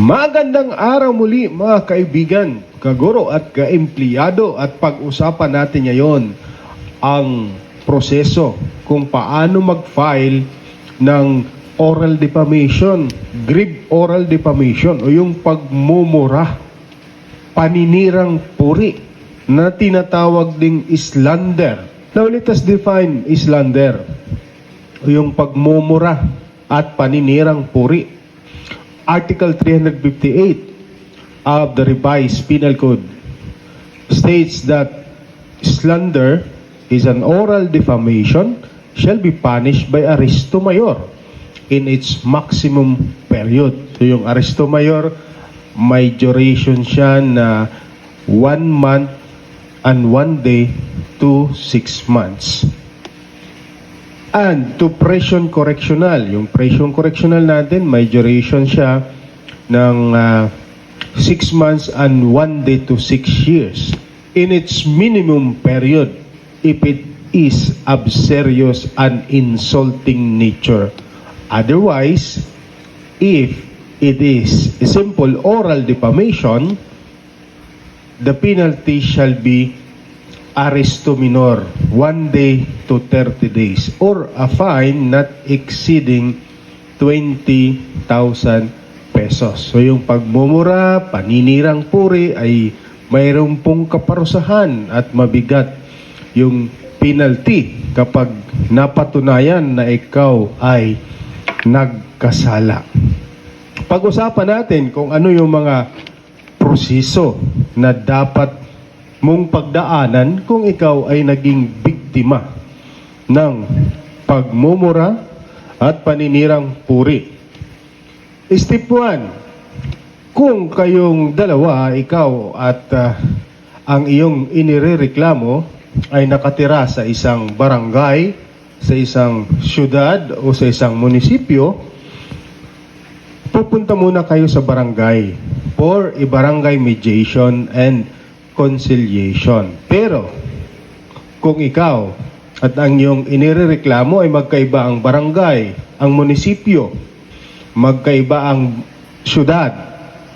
Magandang araw muli mga kaibigan, kaguro at kaempleyado at pag-usapan natin ngayon ang proseso kung paano mag-file ng oral defamation, grave oral defamation o yung pagmumura, paninirang puri na tinatawag ding slander. Now let us define slander o yung pagmumura at paninirang puri. Article 358 of the revised penal code states that slander is an oral defamation shall be punished by arresto mayor in its maximum period. So yung arresto mayor, may duration siya na one month and one day to six months. And to presyon correctional, yung presyon correctional natin, may duration siya ng 6 months and 1 day to 6 years. In its minimum period, if it is of serious and insulting nature. Otherwise, if it is a simple oral defamation, the penalty shall be arresto minor, 1 day to 30 days, or a fine not exceeding 20,000 pesos. So yung pagmumura, paninirang puri ay mayroon pong kaparusahan at mabigat yung penalty kapag napatunayan na ikaw ay nagkasala. Pag-usapan natin kung ano yung mga proseso na dapat mong pagdaanan kung ikaw ay naging biktima ng pagmumura at paninirang puri. Step 1. Kung kayong dalawa, ikaw at ah, ang iyong inirereklamo ay nakatira sa isang barangay, sa isang syudad o sa isang munisipyo, pupunta muna kayo sa barangay for a barangay mediation and conciliation. Pero, kung ikaw at ang iyong inirereklamo ay magkaiba ang barangay, ang munisipyo, magkaiba ang syudad,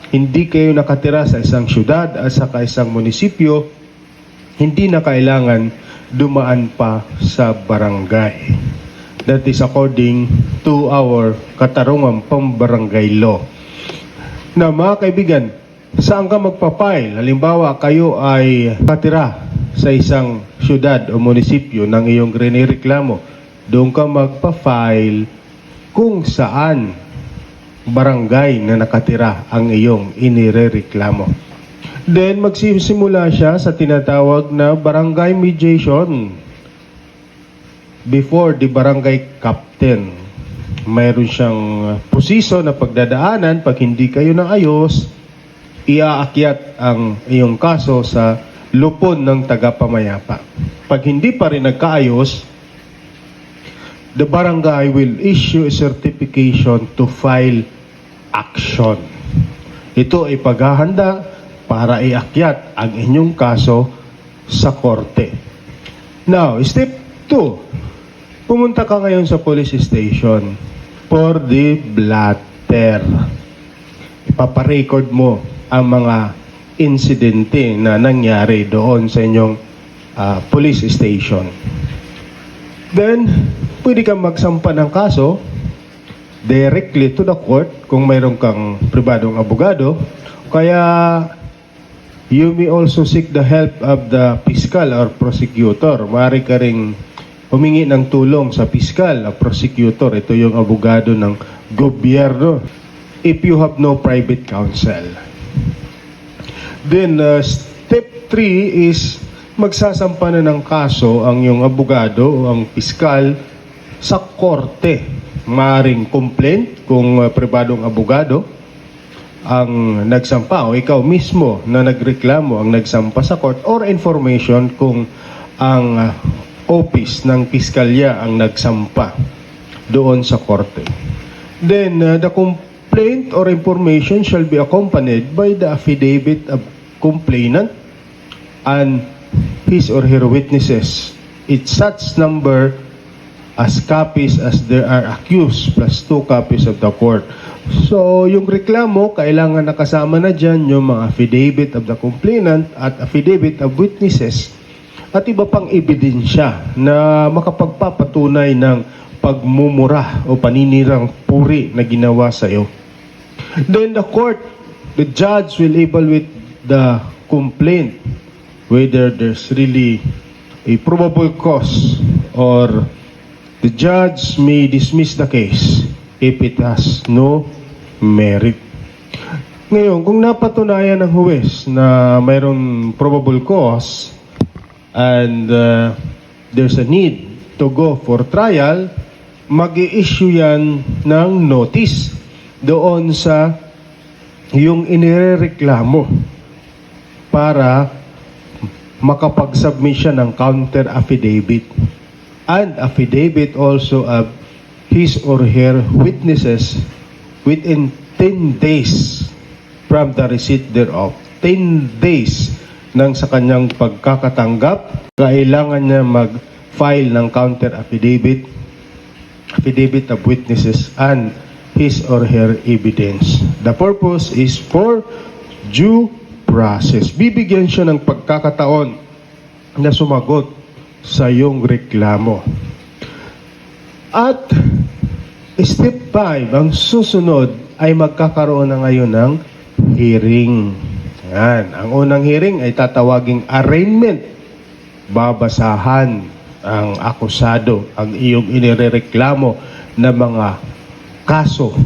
hindi kayo nakatira sa isang syudad at sa isang munisipyo, hindi na kailangan dumaan pa sa barangay. That is according to our katarungang pambarangay law. Na mga kaibigan, saan ka magpapile? Halimbawa, kayo ay katira sa isang syudad o munisipyo ng iyong reklamo. Doon ka magpa-file kung saan barangay na nakatira ang iyong inirereklamo. Then magsisimula siya sa tinatawag na barangay mediation before the barangay captain. Mayroon siyang posiso na pagdadaanan pag hindi kayo na ayos, iaakyat ang iyong kaso sa lupon ng tagapamayapa. Pag hindi pa rin nagkaayos, the barangay will issue a certification to file action. Ito ay paghahanda para iakyat ang inyong kaso sa korte. Now, step 2. Pumunta ka ngayon sa police station for the blatter. Ipaparecord mo ang mga insidente na nangyari doon sa inyong ah, police station. Then, pwede kang magsampa ng kaso directly to the court kung mayroon kang pribadong abogado. Kaya, you may also seek the help of the fiscal or prosecutor. Maaari ka ring humingi ng tulong sa fiscal o prosecutor. Ito yung abogado ng gobyerno. If you have no private counsel. Then, uh, step 3 is magsasampa na ng kaso ang yung abogado o ang piskal sa korte. Maaring complaint kung uh, pribadong abogado ang nagsampa o ikaw mismo na nagreklamo ang nagsampa sa court or information kung ang uh, office ng piskalya ang nagsampa doon sa korte. Then, uh, the complaint or information shall be accompanied by the affidavit of complainant and his or her witnesses. It's such number as copies as there are accused plus two copies of the court. So, yung reklamo, kailangan nakasama na dyan yung mga affidavit of the complainant at affidavit of witnesses at iba pang ebidensya na makapagpapatunay ng pagmumura o paninirang puri na ginawa sa iyo. Then the court, the judge will evaluate the complaint whether there's really a probable cause or the judge may dismiss the case if it has no merit. Ngayon, kung napatunayan ng huwes na mayroong probable cause and uh, there's a need to go for trial, mag issue yan ng notice doon sa yung inireklamo para makapag-submit siya ng counter affidavit and affidavit also of his or her witnesses within 10 days from the receipt thereof. 10 days nang sa kanyang pagkakatanggap, kailangan niya mag-file ng counter affidavit, affidavit of witnesses and his or her evidence. The purpose is for due process. Bibigyan siya ng pagkakataon na sumagot sa iyong reklamo. At step 5, ang susunod ay magkakaroon na ngayon ng hearing. Yan. Ang unang hearing ay tatawaging arraignment. Babasahan ang akusado, ang iyong inireklamo na mga kaso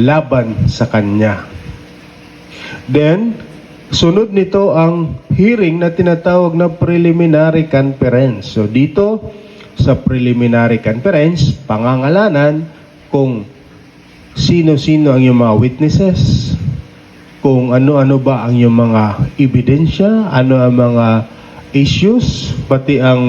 laban sa kanya. Then, sunod nito ang hearing na tinatawag na preliminary conference. So dito sa preliminary conference, pangangalanan kung sino-sino ang iyong mga witnesses, kung ano-ano ba ang iyong mga ebidensya, ano ang mga issues, pati ang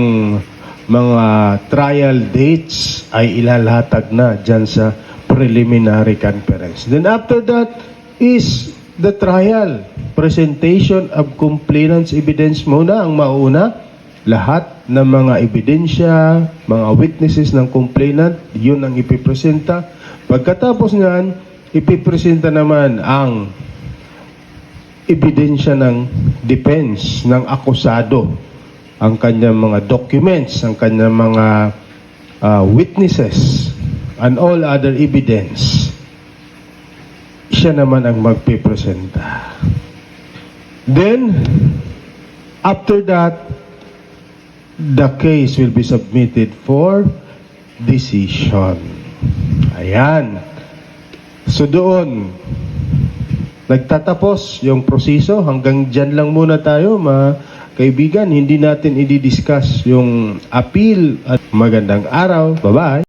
mga trial dates ay ilalatag na dyan sa preliminary conference. Then after that is the trial. Presentation of complainant's evidence muna ang mauna. Lahat ng mga ebidensya, mga witnesses ng complainant, yun ang ipipresenta. Pagkatapos niyan, ipipresenta naman ang ebidensya ng defense, ng akusado, ang kanyang mga documents, ang kanyang mga ah, witnesses, and all other evidence. Siya naman ang magpipresenta. Then, after that, the case will be submitted for decision. Ayan. So doon, nagtatapos yung proseso. Hanggang dyan lang muna tayo, mga kaibigan. Hindi natin i-discuss yung appeal at magandang araw. Bye-bye.